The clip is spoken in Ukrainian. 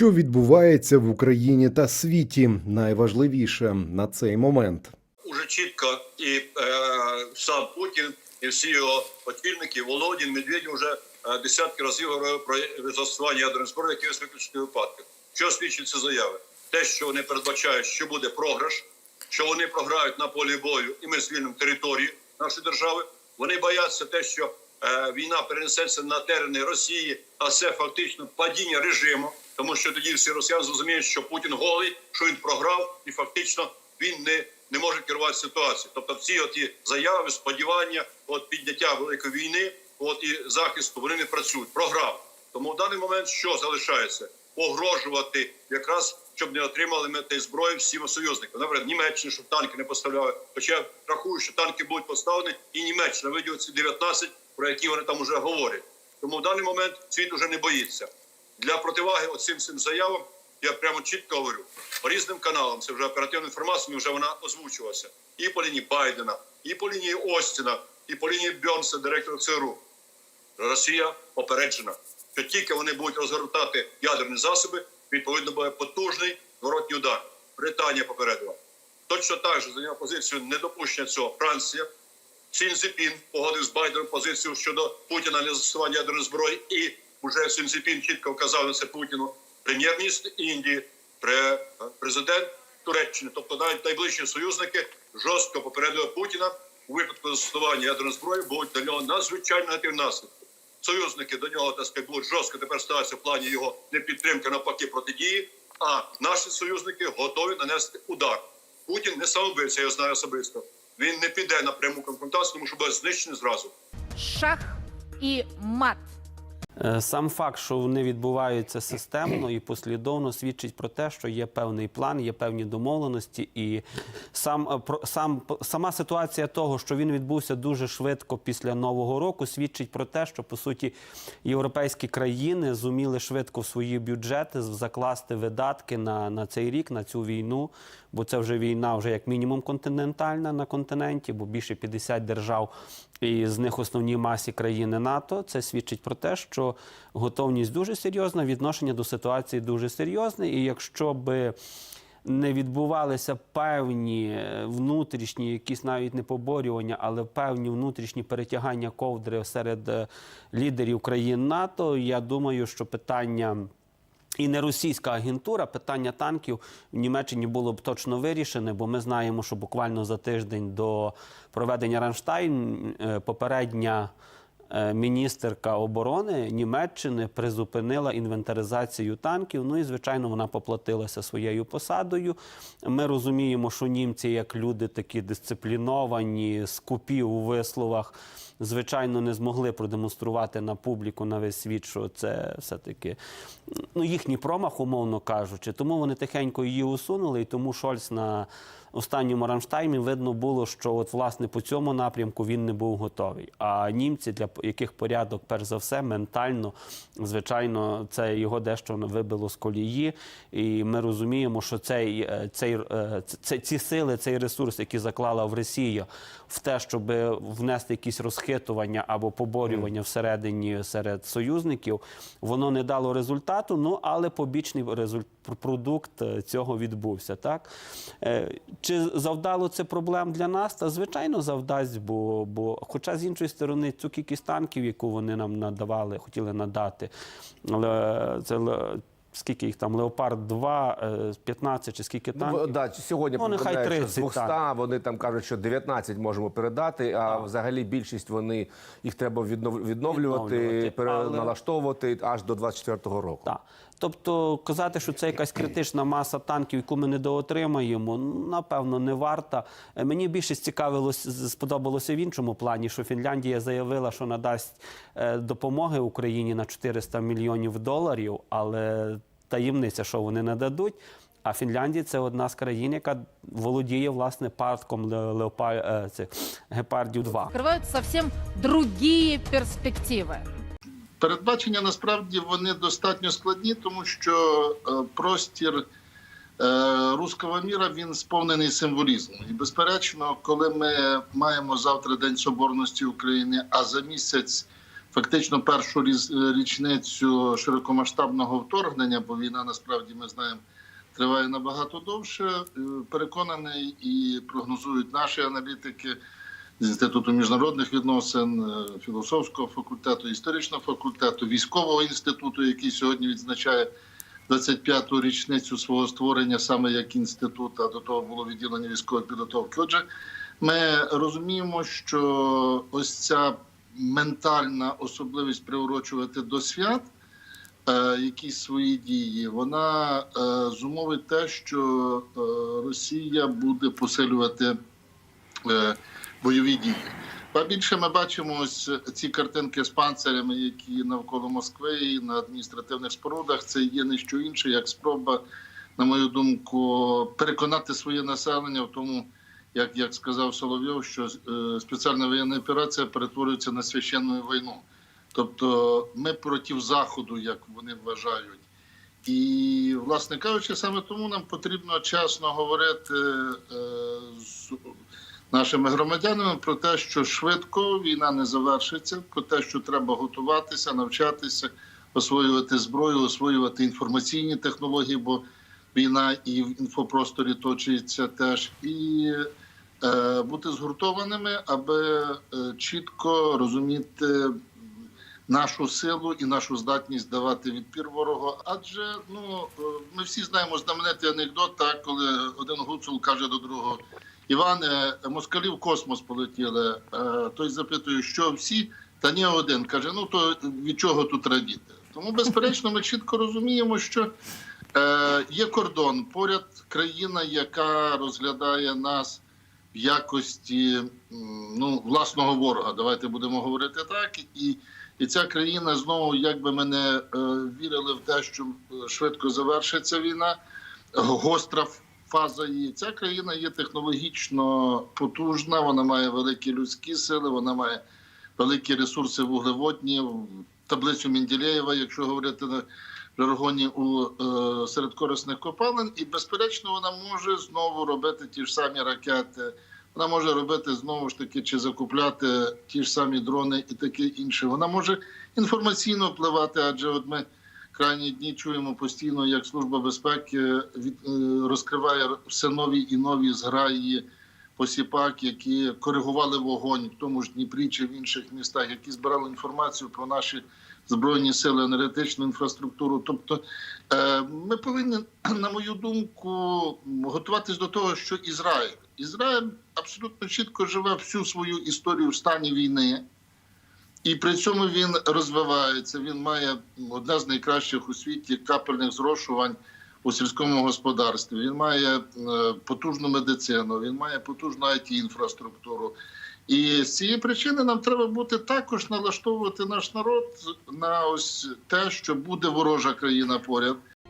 Що відбувається в Україні та світі, найважливіше на цей момент. уже чітко і е, сам Путін, і всі його очільники, Володін, Медведєв вже е, десятки разів говорили про застосування ядерної зброї, якихось виключних випадків. Що свідчить ці заяви? Те, що вони передбачають, що буде програш, що вони програють на полі бою, і ми звільнимо територію нашої держави. Вони бояться те, що е, війна перенесеться на терени Росії, а це фактично падіння режиму, тому що тоді всі росіяни зрозуміють, що Путін голий, що він програв, і фактично він не, не може керувати ситуацією. Тобто, всі оті заяви, сподівання, от підняття великої війни, от і захисту, вони не працюють. Програв. Тому в даний момент що залишається? Погрожувати якраз, щоб не отримали ми тієї зброї всім союзникам. Наприклад, Німеччині, щоб танки не поставляли. Хоча я рахую, що танки будуть поставлені, і Німеччина виділа ці 19, про які вони там вже говорять. Тому в даний момент світ уже не боїться. Для противаги оцим цим заявам я прямо чітко говорю по різним каналам. Це вже оперативна інформація, вже вона озвучувалася і по лінії Байдена, і по лінії Остіна, і по лінії Бьонса, директора ЦРУ. Росія попереджена, що тільки вони будуть розгортати ядерні засоби, відповідно буде потужний зворотній удар. Британія попередила. Точно так же зайняла позицію недопущення цього Франція. Сінзіпін погодив з Байденом позицію щодо Путіна не застосування ядерної зброї, і вже Сінзіпін чітко вказав на це Путіну. Прем'єр-міністр Індії, президент Туреччини, тобто навіть найближчі союзники жорстко попередили Путіна у випадку застосування ядерної зброї будуть для нього надзвичайно негативні наслідки. Союзники до нього так сказати, будуть жорстко тепер ставитися в плані його непідтримки навпаки протидії. А наші союзники готові нанести удар. Путін не самовбивця, я знаю особисто. Він не піде на пряму конфронтацію, тому що буде знищений зразу. шах и мат. Е, Сам факт, що вони відбуваються системно і послідовно, свідчить про те, що є певний план, є певні домовленості, і сам е, сам сама ситуація того, що він відбувся дуже швидко після нового року, свідчить про те, що по суті європейські країни зуміли швидко в свої бюджети закласти видатки на, на цей рік, на цю війну. Бо це вже війна, вже як мінімум континентальна на континенті, бо більше 50 держав, і з них основні масі країни НАТО. Це свідчить про те, що готовність дуже серйозна, відношення до ситуації дуже серйозне. І якщо би не відбувалися певні е, внутрішні, якісь навіть не поборювання, але певні внутрішні перетягання ковдри серед е, лідерів країн НАТО, я думаю, що питання. І не російська агентура, питання танків в Німеччині було б точно вирішене, бо ми знаємо, що буквально за тиждень до проведення Рамштайн е, попередня е, міністерка оборони Німеччини призупинила інвентаризацію танків. Ну і звичайно, вона поплатилася своєю посадою. Ми розуміємо, що німці, як люди такі дисципліновані, скупі у висловах, звичайно, не змогли продемонструвати на публіку на весь світ, що це все-таки ну, їхній промах, умовно кажучи. Тому вони тихенько її усунули, і тому Шольц на останньому Рамштаймі видно було, що от власне по цьому напрямку він не був готовий. А німці, для яких порядок, перш за все, ментально, звичайно, це його дещо вибило з колії. І ми розуміємо, що цей, е, цей, е, ці сили, цей ресурс, який заклала в Росію, в те, щоб внести якісь розхитування або поборювання всередині серед союзників, воно не дало результату. Ну але побічний продукт е, цього відбувся. Так Е, чи завдало це проблем для нас? Та звичайно завдасть, бо, бо хоча з іншої сторони цю кількість танків, яку вони нам надавали, хотіли надати, але це скільки їх там, Леопард 2, е, 15 чи скільки Ну, да, сьогодні Ну, нехай повідомляють, що з 200, так. вони там кажуть, що 19 можемо передати, а взагалі більшість вони їх треба віднов- відновлювати, Відновлювати, переналаштовувати аж до 24-го року. Так. Тобто казати, що це якась критична маса танків, яку ми недоотримаємо, напевно, не варта. Е, Мені більше цікавилося, сподобалося в іншому плані, що Фінляндія заявила, що надасть е, допомоги Україні на 400 мільйонів доларів, але таємниця, що вони нададуть. А Фінляндія це одна з країн, яка володіє власне парком ле- леопар... е, гепардів 2 Открывают совсем другие перспективы. Передбачення насправді вони достатньо складні, тому що е, простір е, руського міра він сповнений символізму. І безперечно, коли ми маємо завтра День Соборності України, а за місяць фактично першу річницю широкомасштабного вторгнення, бо війна насправді ми знаємо триває набагато довше. Е, Переконаний і прогнозують наші аналітики з інституту міжнародних відносин, е, філософського факультету, історичного факультету, військового інституту, який сьогодні відзначає 25-ту річницю свого створення саме як інститут, а до того було відділення військової підготовки. Отже, ми розуміємо, що ось ця ментальна особливість приурочувати до свят е, якісь свої дії, вона е, зумовить те, що Росія буде посилювати бойові дії. Ба більше ми бачимо ось ці картинки з панцирями, які навколо Москви і на адміністративних спорудах. Це є не що інше, як спроба, на мою думку, переконати своє населення в тому, як, як сказав Соловйов, що е, спеціальна воєнна операція перетворюється на священну війну. Тобто ми проти заходу, як вони вважають. І, власне кажучи, саме тому нам потрібно чесно говорити е, з нашими громадянами про те, що швидко війна не завершиться, про те, що треба готуватися, навчатися, освоювати зброю, освоювати інформаційні технології, бо війна і в інфопросторі точиться теж, і е, бути згуртованими, аби е, чітко розуміти нашу силу і нашу здатність давати відпір ворогу. Адже ну е, ми всі знаємо знаменитий анекдот, так коли один гуцул каже до другого. Іване, москалі в космос полетіли. Е, Той запитує, що всі, та ні один. Каже: ну то від чого тут радіти? Тому, безперечно, ми чітко розуміємо, що е, є кордон, поряд країна, яка розглядає нас в якості ну, власного ворога. Давайте будемо говорити так. І, і ця країна знову, як би ми не е, вірили в те, що е, швидко завершиться війна, гостра фаза її. Ця країна є технологічно потужна, вона має великі людські сили, вона має великі ресурси вуглеводні, таблицю Менділеєва, якщо говорити на жаргоні у е, серед корисних копалин, і безперечно вона може знову робити ті ж самі ракети. Вона може робити знову ж таки чи закупляти ті ж самі дрони і таке інше. Вона може інформаційно впливати, адже от ми крайні дні чуємо постійно, як служба безпеки від е, розкриває все нові і нові зграї посіпак, які коригували вогонь в тому ж Дніпрі чи в інших містах, які збирали інформацію про наші збройні сили, енергетичну інфраструктуру. Тобто, е, ми повинні, на мою думку, готуватись до того, що Ізраїль Ізраїль абсолютно чітко живе всю свою історію в стані війни. І при цьому він розвивається. Він має одне з найкращих у світі капельних зрошувань у сільському господарстві. Він має е, потужну медицину, він має потужну it інфраструктуру. І з цієї причини нам треба бути також налаштовувати наш народ на ось те, що буде ворожа країна поряд.